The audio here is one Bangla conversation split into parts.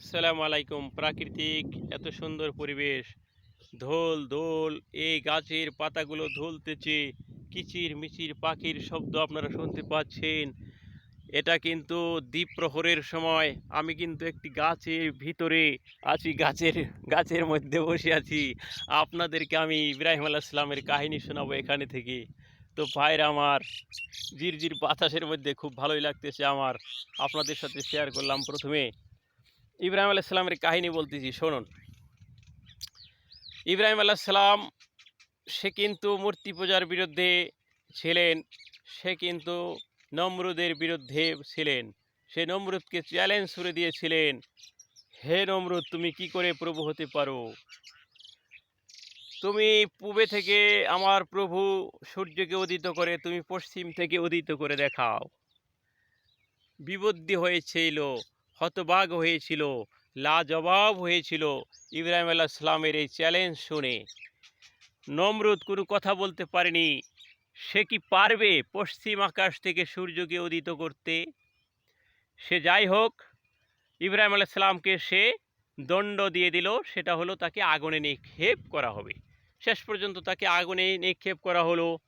আসসালামু আলাইকুম। প্রাকৃতিক এত সুন্দর পরিবেশ। ধোল, দোল, এই গাছের পাতাগুলো ধুলতেছে, কিচির মিচির পাখির শব্দ আপনারা শুনতে পাচ্ছেন। এটা কিন্তু দ্বীপ প্রহরের সময়। আমি কিন্তু একটি গাছের ভিতরে আছি, গাছের গাছের মধ্যে বসে আছি। আপনাদেরকে আমি ইব্রাহিম আলাহ ইসলামের কাহিনী শোনাবো এখানে থেকে। তো ভাইরা আমার, ঝিরঝির বাতাসের মধ্যে খুব ভালোই লাগতেছে আমার। আপনাদের সাথে শেয়ার করলাম প্রথমে। ইব্রাহিম আলাহ সালামের কাহিনী বলতেছি, শুনুন। ইব্রাহিম আলাহ সালাম সে কিন্তু মূর্তি পূজার বিরুদ্ধে ছিলেন, সে কিন্তু নমরুদের বিরুদ্ধে ছিলেন, সে নমরুদকে চ্যালেঞ্জ করে দিয়েছিলেন, হে নমরুদ, তুমি কি করে প্রভু হতে পারো? তুমি পূবে থেকে আমার প্রভু সূর্যকে উদিত করে, তুমি পশ্চিম থেকে উদিত করে দেখাও। বিবদ্ধি হয়েছিল। হতবাগ হয়েছিল, লাজবাব হয়েছিল। ইব্রাহিম আল্লাহ ইসলামের এই চ্যালেঞ্জ শুনে। নমরুদ কোনো কথা বলতে পারেনি। সে কি পারবে পশ্চিম আকাশ থেকে সূর্যকে উদিত করতে? সে যাই হোক, ইব্রাহিম আলাহ ইসলামকে সে দণ্ড দিয়ে দিল। সেটা হলো তাকে আগুনে নিক্ষেপ করা হবে। শেষ পর্যন্ত তাকে আগুনে নিক্ষেপ করা হলো।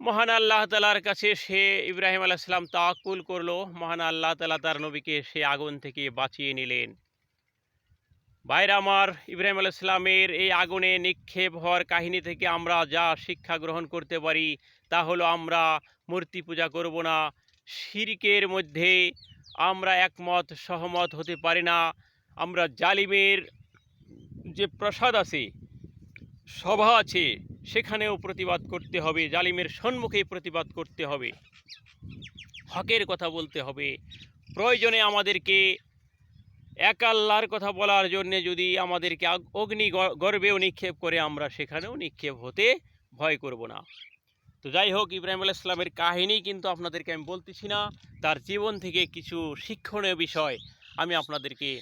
মহান আল্লাহ তালার কাছে সে ইব্রাহিম আলাহ সালাম তাকুল করল। মহান আল্লাহ তালা তার নবীকে সে আগুন থেকে বাঁচিয়ে নিলেন। বাইরে আমার, ইব্রাহিম আলাহ সালামের এই আগুনে নিক্ষেপ হওয়ার কাহিনী থেকে আমরা যা শিক্ষা গ্রহণ করতে পারি, তা হলো আমরা মূর্তি পূজা করব না, শিরিকের মধ্যে আমরা একমত, সহমত হতে পারি না, আমরা জালিমের যে প্রসাদ আছে, সভা আছে সেখানেও প্রতিবাদ করতে হবে, জালিমের সম্মুখেই প্রতিবাদ করতে হবে। হকের কথা বলতে হবে। প্রয়োজনে আমাদেরকে এক আল্লাহর কথা বলার জন্যে যদি আমাদেরকে অগ্নি গর্বেও নিক্ষেপ করে, আমরা সেখানেও নিক্ষেপ হতে ভয় করব না। তো যাই হোক, ইব্রাহিম আলাহ ইসলামের কাহিনী কিন্তু আপনাদেরকে আমি বলতেছি না। তার জীবন থেকে কিছু শিক্ষণীয় বিষয় আমি আপনাদেরকে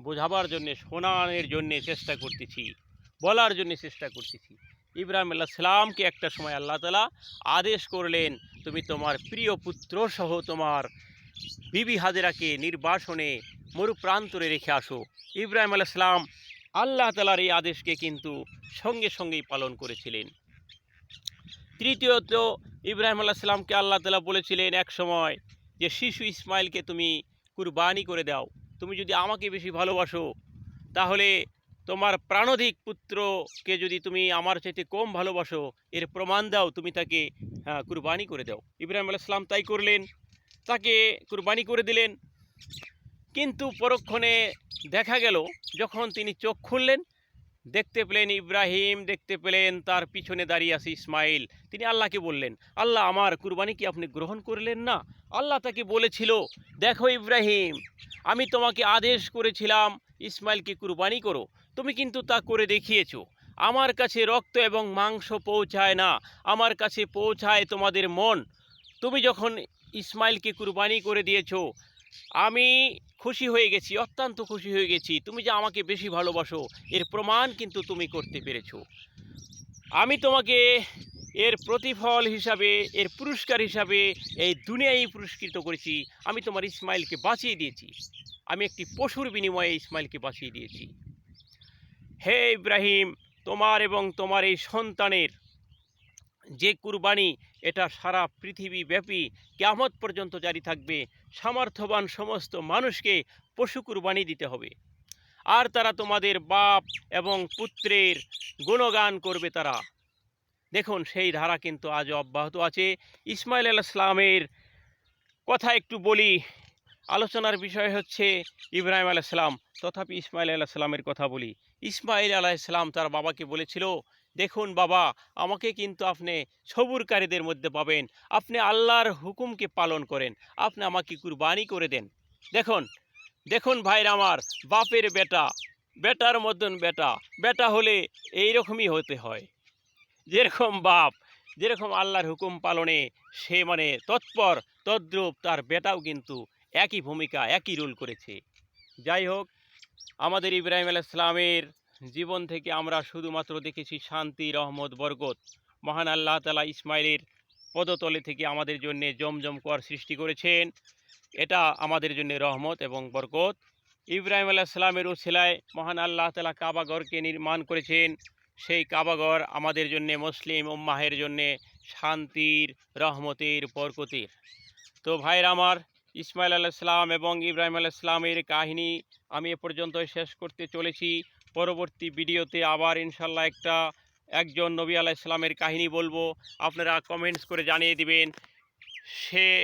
বোঝাবার জন্যে, শোনানোর জন্যে চেষ্টা করতেছি, বলার জন্য চেষ্টা করতেছি। ইব্রাহিম আল্লাহ সালামকে একটা সময় আল্লাহ তালা আদেশ করলেন, তুমি তোমার প্রিয় পুত্র সহ তোমার বিবি হাজেরাকে নির্বাসনে মরুপ্রান্তরে রেখে আসো। ইব্রাহিম আল্লাহ সালাম আল্লাহ তালার এই আদেশকে কিন্তু সঙ্গে সঙ্গেই পালন করেছিলেন। তৃতীয়ত ইব্রাহিম আল্লাহ সালামকে আল্লাহ তালা বলেছিলেন এক সময় যে, শিশু ইসমাইলকে তুমি কুরবানি করে দাও। তুমি যদি আমাকে বেশি ভালোবাসো, তাহলে তোমার প্রাণধিক পুত্রকে যদি তুমি আমার চাইতে কম ভালোবাসো এর প্রমাণ দাও তুমি তাকে হ্যাঁ, কুরবানি করে দাও। ইব্রাহিম আলাইসালাম তাই করলেন তাকে কুরবানি করে দিলেন। কিন্তু পরক্ষণে দেখা গেল যখন তিনি চোখ খুললেন দেখতে পেলেন ইব্রাহিম দেখতে পেলেন তার পিছনে দাঁড়িয়ে আছে ইসমাইল। তিনি আল্লাহকে বললেন আল্লাহ আমার কুরবানি কি আপনি গ্রহণ করলেন না? আল্লাহ তাকে বলেছিল দেখো ইব্রাহিম আমি তোমাকে আদেশ করেছিলাম ইসমাইলকে কুরবানি করো। তুমি কিন্তু তা করে দেখিয়েছো। আমার কাছে রক্ত এবং মাংস পৌঁছায় না। আমার কাছে পৌঁছায় তোমাদের মন। তুমি যখন ইসমাইলকে কুরবানি করে দিয়েছ, আমি খুশি হয়ে গেছি, অত্যন্ত খুশি হয়ে গেছি। তুমি যে আমাকে বেশি ভালোবাসো, এর প্রমাণ কিন্তু তুমি করতে পেরেছ। আমি তোমাকে এর প্রতিফল হিসাবে, এর পুরস্কার হিসাবে, এই দুনিয়ায় পুরস্কৃত করেছি। আমি তোমার ইসমাইলকে বাঁচিয়ে দিয়েছি। আমি একটি পশুর বিনিময়ে ইসমাইলকে বাঁচিয়ে দিয়েছি। হে ইব্রাহিম, তোমার এবং তোমার এই সন্তানের যে কুরবানি, এটা সারা পৃথিবী ব্যাপী কেয়ামত পর্যন্ত জারি থাকবে। সামর্থ্যবান সমস্ত মানুষকে পশু কুরবানি দিতে হবে। আর তারা তোমাদের বাপ এবং পুত্রের গুণগান করবে তারা। দেখুন, সেই ধারা কিন্তু আজও অব্যাহত আছে। ইসমাইল আলাহ ইসলামের কথা একটু বলি। আলোচনার বিষয় হচ্ছে ইব্রাহিম আলাহ সালাম। তথাপি ইসমাইল আলাহ সালামের কথা বলি। ইসমাইল আলাহ সালাম তার বাবাকে বলেছিল, দেখুন বাবা, আমাকে কিন্তু আপনি সবুরকারীদের মধ্যে পাবেন। আপনি আল্লাহর হুকুমকে পালন করেন। আপনি আমাকে কুরবানি করে দেন। দেখুন দেখুন ভাইরা আমার, বাপের বেটা, বেটার মতন বেটা। বেটা হলে এই রকমই হতে হয়। যেরকম বাপ, যেরকম আল্লাহর হুকুম পালনে সে মানে তৎপর, তদ্রূপ তার বেটাও কিন্তু একই ভূমিকা, একই রোল করেছে। যাই হোক, আমাদের ইব্রাহিম আলাহ ইসলামের জীবন থেকে আমরা শুধুমাত্র দেখেছি শান্তি, রহমত, বরকত। মহান আল্লাহ তালা ইসমাইলের পদতলে থেকে আমাদের জন্য জমজম কর সৃষ্টি করেছেন। এটা আমাদের জন্য রহমত এবং বরকত। ইব্রাহিম আলাহ সালামের মহান আল্লাহ তালা কাবাগরকে নির্মাণ করেছেন। সেই কাবাগর আমাদের জন্য মুসলিম উম্মাহের জন্যে শান্তির, রহমতের, বরকতের। তো ভাইয়ের আমার ইসমাইল আলাইসালাম এবং ইব্রাহিম আল ইসলামের কাহিনী আমি এ পর্যন্ত শেষ করতে চলেছি। পরবর্তী ভিডিওতে আবার ইনশাল্লাহ একটা একজন নবী আলাহ ইসলামের কাহিনী বলব। আপনারা কমেন্টস করে জানিয়ে দিবেন। সে